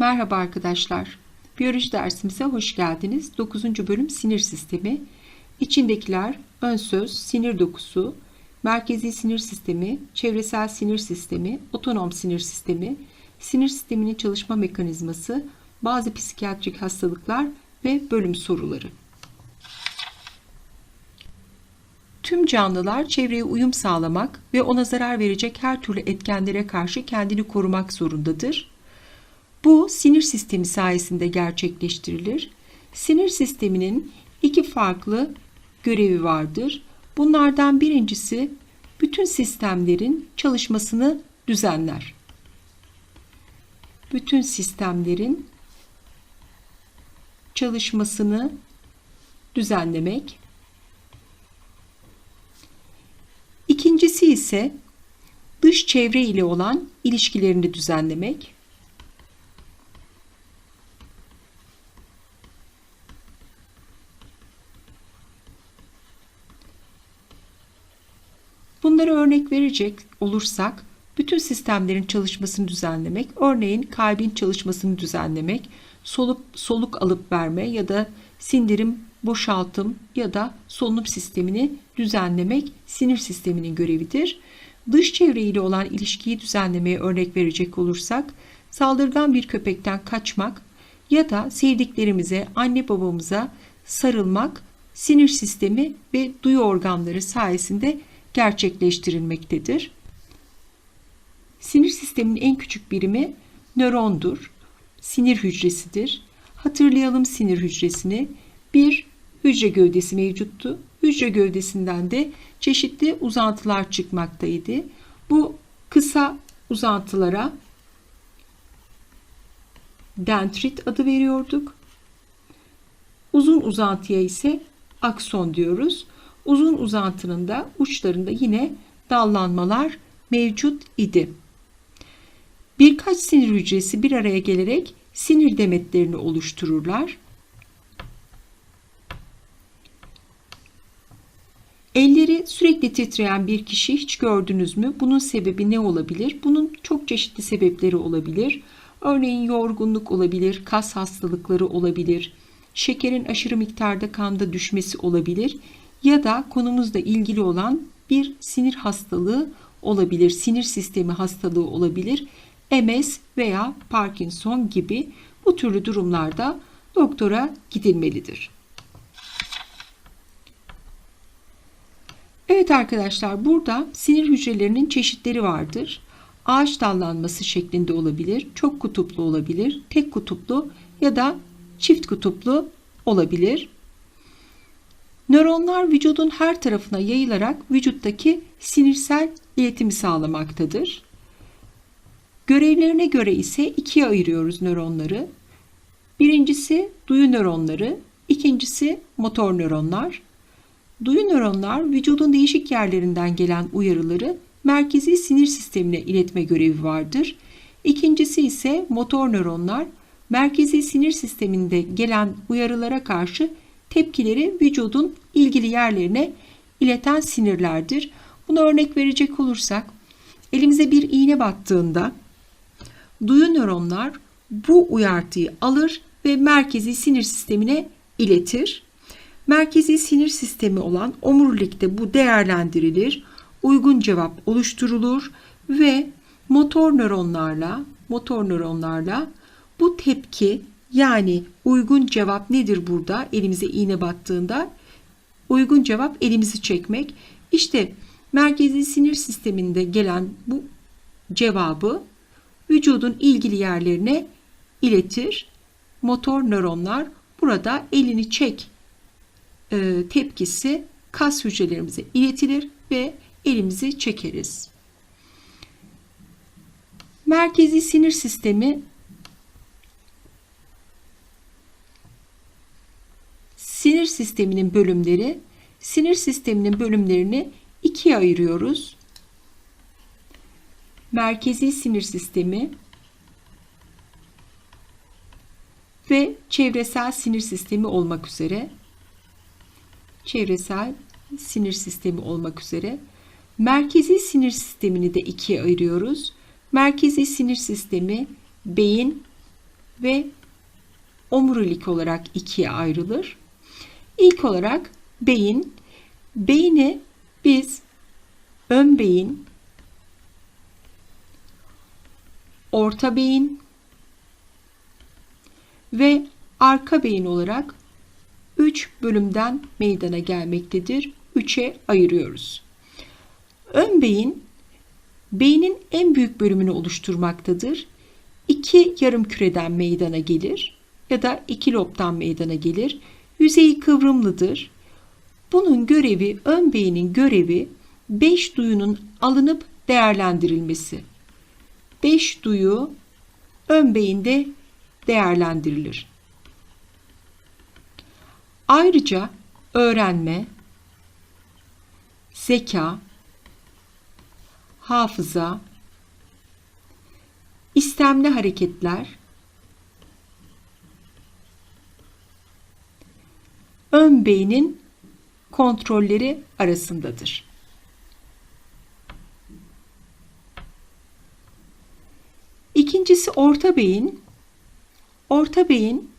Merhaba arkadaşlar. Biyoloji dersimize hoş geldiniz. 9. bölüm sinir sistemi. İçindekiler ön söz, sinir dokusu, merkezi sinir sistemi, çevresel sinir sistemi, otonom sinir sistemi, sinir sisteminin çalışma mekanizması, bazı psikiyatrik hastalıklar ve bölüm soruları. Tüm canlılar çevreye uyum sağlamak ve ona zarar verecek her türlü etkenlere karşı kendini korumak zorundadır. Bu sinir sistemi sayesinde gerçekleştirilir. Sinir sisteminin iki farklı görevi vardır. Bunlardan birincisi bütün sistemlerin çalışmasını düzenler. Bütün sistemlerin çalışmasını düzenlemek. İkincisi ise dış çevre ile olan ilişkilerini düzenlemek. Örnek verecek olursak bütün sistemlerin çalışmasını düzenlemek, örneğin kalbin çalışmasını düzenlemek, soluk, soluk alıp verme ya da sindirim, boşaltım ya da solunum sistemini düzenlemek sinir sisteminin görevidir. Dış çevre ile olan ilişkiyi düzenlemeye örnek verecek olursak, saldırgan bir köpekten kaçmak ya da sevdiklerimize, anne babamıza sarılmak sinir sistemi ve duyu organları sayesinde gerçekleştirilmektedir. Sinir sisteminin en küçük birimi nörondur. Sinir hücresidir. Hatırlayalım sinir hücresini. Bir hücre gövdesi mevcuttu. Hücre gövdesinden de çeşitli uzantılar çıkmaktaydı. Bu kısa uzantılara dendrit adı veriyorduk. Uzun uzantıya ise akson diyoruz. Uzun uzantının da uçlarında yine dallanmalar mevcut idi. Birkaç sinir hücresi bir araya gelerek sinir demetlerini oluştururlar. Elleri sürekli titreyen bir kişi hiç gördünüz mü? Bunun sebebi ne olabilir? Bunun çok çeşitli sebepleri olabilir. Örneğin yorgunluk olabilir, kas hastalıkları olabilir, şekerin aşırı miktarda kanda düşmesi olabilir ya da konumuzla ilgili olan bir sinir hastalığı olabilir, sinir sistemi hastalığı olabilir, MS veya Parkinson gibi bu türlü durumlarda doktora gidilmelidir. Evet arkadaşlar burada sinir hücrelerinin çeşitleri vardır. Ağaç dallanması şeklinde olabilir, çok kutuplu olabilir, tek kutuplu ya da çift kutuplu olabilir. Nöronlar vücudun her tarafına yayılarak vücuttaki sinirsel iletimi sağlamaktadır. Görevlerine göre ise ikiye ayırıyoruz nöronları. Birincisi duyu nöronları, ikincisi motor nöronlar. Duyu nöronlar vücudun değişik yerlerinden gelen uyarıları merkezi sinir sistemine iletme görevi vardır. İkincisi ise motor nöronlar merkezi sinir sisteminde gelen uyarılara karşı tepkileri vücudun ilgili yerlerine ileten sinirlerdir. Buna örnek verecek olursak elimize bir iğne battığında duyu nöronlar bu uyartıyı alır ve merkezi sinir sistemine iletir. Merkezi sinir sistemi olan omurilikte bu değerlendirilir, uygun cevap oluşturulur ve motor nöronlarla motor nöronlarla bu tepki yani uygun cevap nedir burada? Elimize iğne battığında uygun cevap elimizi çekmek. İşte merkezi sinir sisteminde gelen bu cevabı vücudun ilgili yerlerine iletir. Motor nöronlar burada elini çek e, tepkisi kas hücrelerimize iletilir ve elimizi çekeriz. Merkezi sinir sistemi sinir sisteminin bölümleri, sinir sisteminin bölümlerini ikiye ayırıyoruz. Merkezi sinir sistemi ve çevresel sinir sistemi olmak üzere çevresel sinir sistemi olmak üzere merkezi sinir sistemini de ikiye ayırıyoruz. Merkezi sinir sistemi beyin ve omurilik olarak ikiye ayrılır. İlk olarak beyin. Beyni biz ön beyin, orta beyin ve arka beyin olarak 3 bölümden meydana gelmektedir. 3'e ayırıyoruz. Ön beyin beynin en büyük bölümünü oluşturmaktadır. İki yarım küreden meydana gelir ya da iki lobdan meydana gelir. Yüzeyi kıvrımlıdır. Bunun görevi, ön beynin görevi 5 duyunun alınıp değerlendirilmesi. 5 duyu ön beyinde değerlendirilir. Ayrıca öğrenme, zeka, hafıza, istemli hareketler, beynin kontrolleri arasındadır. İkincisi orta beyin. Orta beyin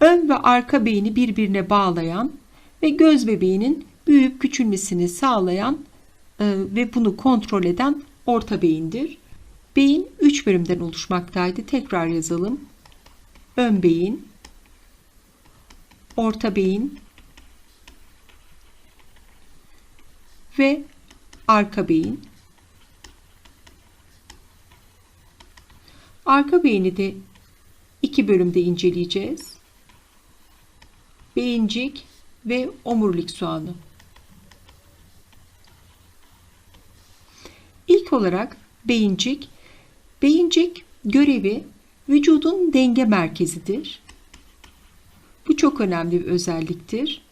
ön ve arka beyni birbirine bağlayan ve göz bebeğinin büyüyüp küçülmesini sağlayan e, ve bunu kontrol eden orta beyindir. Beyin 3 bölümden oluşmaktaydı. Tekrar yazalım. Ön beyin, orta beyin ve arka beyin. Arka beyni de iki bölümde inceleyeceğiz. Beyincik ve omurilik soğanı. İlk olarak beyincik. Beyincik görevi vücudun denge merkezidir. Çok önemli bir özelliktir.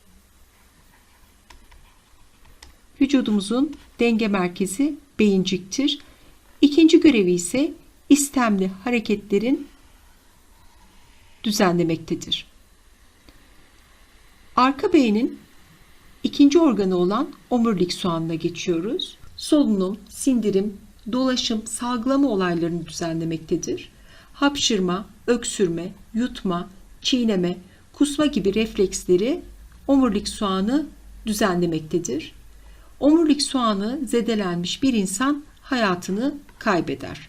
Vücudumuzun denge merkezi beyinciktir. İkinci görevi ise istemli hareketlerin düzenlemektedir. Arka beynin ikinci organı olan omurilik soğanına geçiyoruz. Solunum, sindirim, dolaşım, salgılama olaylarını düzenlemektedir. Hapşırma, öksürme, yutma, çiğneme, kusma gibi refleksleri omurilik soğanı düzenlemektedir. Omurilik soğanı zedelenmiş bir insan hayatını kaybeder.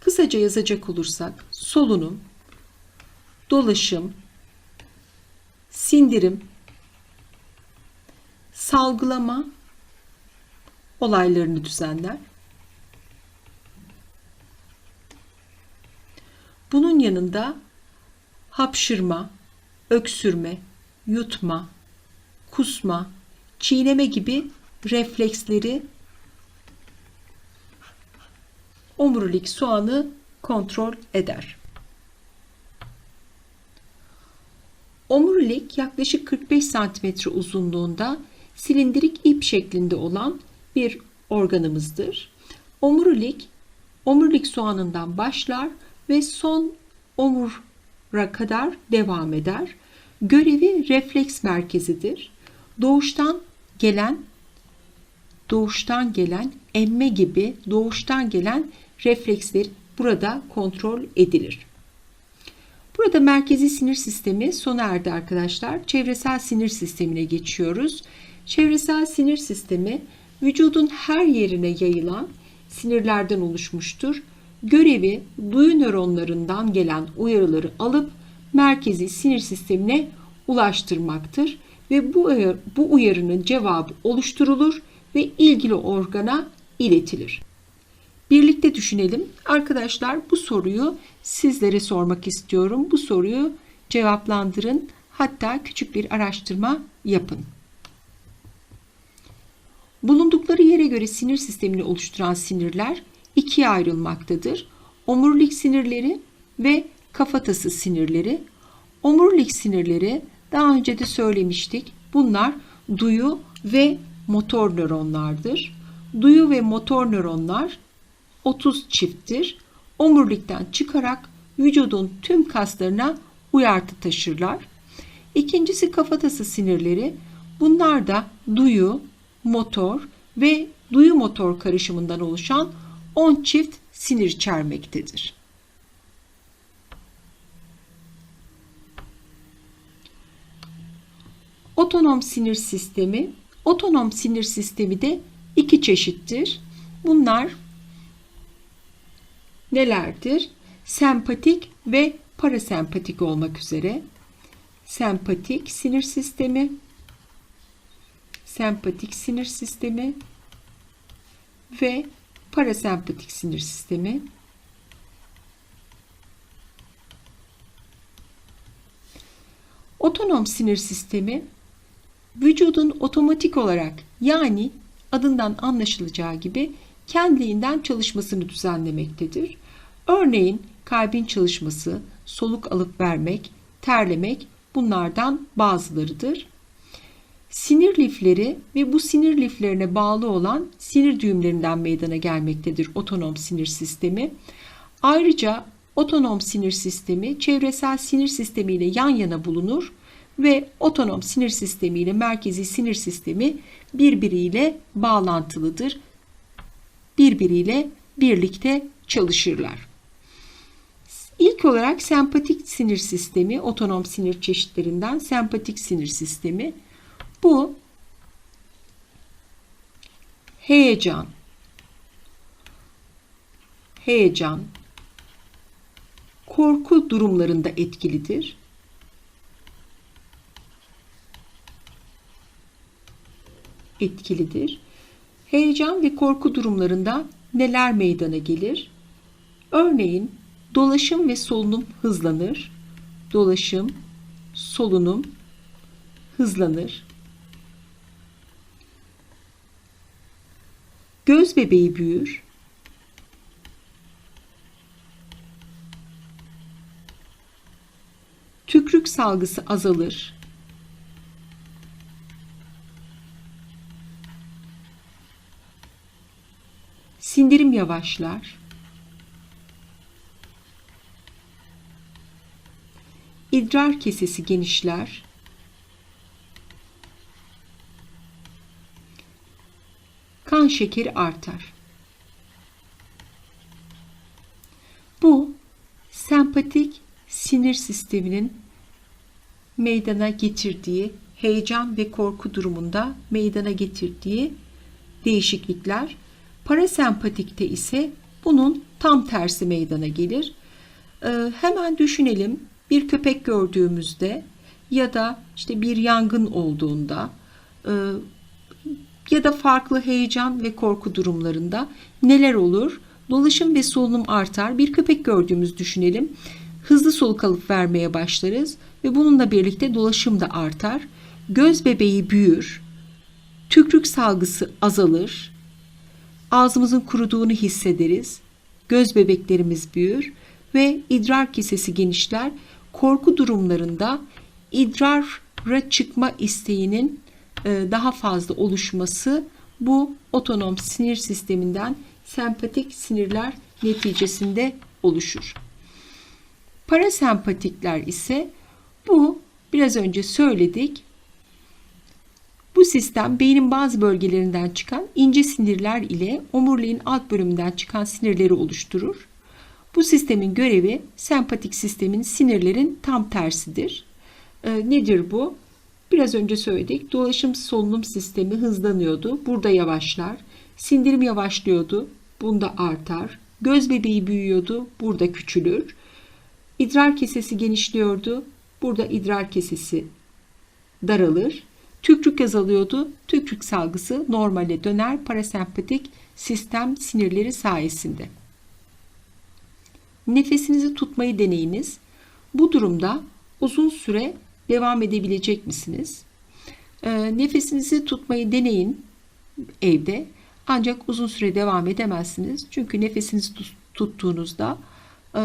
Kısaca yazacak olursak solunum, dolaşım, sindirim, salgılama olaylarını düzenler. Bunun yanında hapşırma, öksürme, yutma, kusma, çiğneme gibi refleksleri omurilik soğanı kontrol eder. Omurilik yaklaşık 45 cm uzunluğunda silindirik ip şeklinde olan bir organımızdır. Omurilik, omurilik soğanından başlar ve son omura kadar devam eder. Görevi refleks merkezidir. Doğuştan gelen doğuştan gelen emme gibi doğuştan gelen refleksler burada kontrol edilir. Burada merkezi sinir sistemi sona erdi arkadaşlar. Çevresel sinir sistemine geçiyoruz. Çevresel sinir sistemi vücudun her yerine yayılan sinirlerden oluşmuştur. Görevi duyu nöronlarından gelen uyarıları alıp merkezi sinir sistemine ulaştırmaktır ve bu, bu uyarının cevabı oluşturulur ve ilgili organa iletilir. Birlikte düşünelim. Arkadaşlar bu soruyu sizlere sormak istiyorum. Bu soruyu cevaplandırın. Hatta küçük bir araştırma yapın. Bulundukları yere göre sinir sistemini oluşturan sinirler ikiye ayrılmaktadır. Omurilik sinirleri ve kafatası sinirleri. Omurilik sinirleri daha önce de söylemiştik. Bunlar duyu ve motor nöronlardır. Duyu ve motor nöronlar 30 çifttir. Omurilikten çıkarak vücudun tüm kaslarına uyartı taşırlar. İkincisi kafatası sinirleri. Bunlar da duyu, motor ve duyu motor karışımından oluşan 10 çift sinir içermektedir. Otonom sinir sistemi. Otonom sinir sistemi de iki çeşittir. Bunlar nelerdir? Sempatik ve parasempatik olmak üzere. Sempatik sinir sistemi, sempatik sinir sistemi ve parasempatik sinir sistemi. Otonom sinir sistemi vücudun otomatik olarak yani adından anlaşılacağı gibi kendiliğinden çalışmasını düzenlemektedir. Örneğin kalbin çalışması, soluk alıp vermek, terlemek bunlardan bazılarıdır. Sinir lifleri ve bu sinir liflerine bağlı olan sinir düğümlerinden meydana gelmektedir otonom sinir sistemi. Ayrıca otonom sinir sistemi çevresel sinir sistemi ile yan yana bulunur ve otonom sinir sistemi ile merkezi sinir sistemi birbiriyle bağlantılıdır. Birbiriyle birlikte çalışırlar. İlk olarak sempatik sinir sistemi, otonom sinir çeşitlerinden sempatik sinir sistemi. Bu heyecan, heyecan, korku durumlarında etkilidir. Etkilidir. Heyecan ve korku durumlarında neler meydana gelir? Örneğin dolaşım ve solunum hızlanır. Dolaşım, solunum hızlanır. Göz bebeği büyür. Tükrük salgısı azalır. Sindirim yavaşlar. İdrar kesesi genişler. Kan şekeri artar. Bu sempatik sinir sisteminin meydana getirdiği heyecan ve korku durumunda meydana getirdiği değişiklikler. Parasempatikte ise bunun tam tersi meydana gelir. Ee, hemen düşünelim bir köpek gördüğümüzde ya da işte bir yangın olduğunda e, ya da farklı heyecan ve korku durumlarında neler olur? Dolaşım ve solunum artar. Bir köpek gördüğümüz düşünelim. Hızlı soluk alıp vermeye başlarız ve bununla birlikte dolaşım da artar. Göz bebeği büyür. Tükrük salgısı azalır. Ağzımızın kuruduğunu hissederiz. Göz bebeklerimiz büyür ve idrar kesesi genişler korku durumlarında idrara çıkma isteğinin e, daha fazla oluşması bu otonom sinir sisteminden sempatik sinirler neticesinde oluşur. Parasempatikler ise bu biraz önce söyledik. Bu sistem beynin bazı bölgelerinden çıkan ince sinirler ile omuriliğin alt bölümünden çıkan sinirleri oluşturur. Bu sistemin görevi sempatik sistemin sinirlerin tam tersidir. E, nedir bu? Biraz önce söyledik. Dolaşım solunum sistemi hızlanıyordu. Burada yavaşlar. Sindirim yavaşlıyordu. Bunda artar. Göz bebeği büyüyordu. Burada küçülür. İdrar kesesi genişliyordu. Burada idrar kesesi daralır. Tükrük azalıyordu. Tükrük salgısı normale döner parasempatik sistem sinirleri sayesinde. Nefesinizi tutmayı deneyiniz. Bu durumda uzun süre devam edebilecek misiniz? E, nefesinizi tutmayı deneyin evde. Ancak uzun süre devam edemezsiniz. Çünkü nefesinizi tuttuğunuzda e,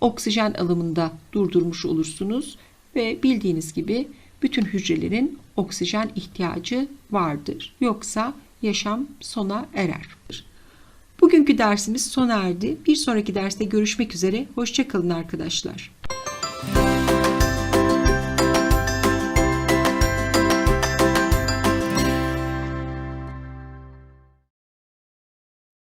oksijen alımında durdurmuş olursunuz ve bildiğiniz gibi bütün hücrelerin oksijen ihtiyacı vardır. Yoksa yaşam sona erer. Bugünkü dersimiz sona erdi. Bir sonraki derste görüşmek üzere. Hoşçakalın arkadaşlar.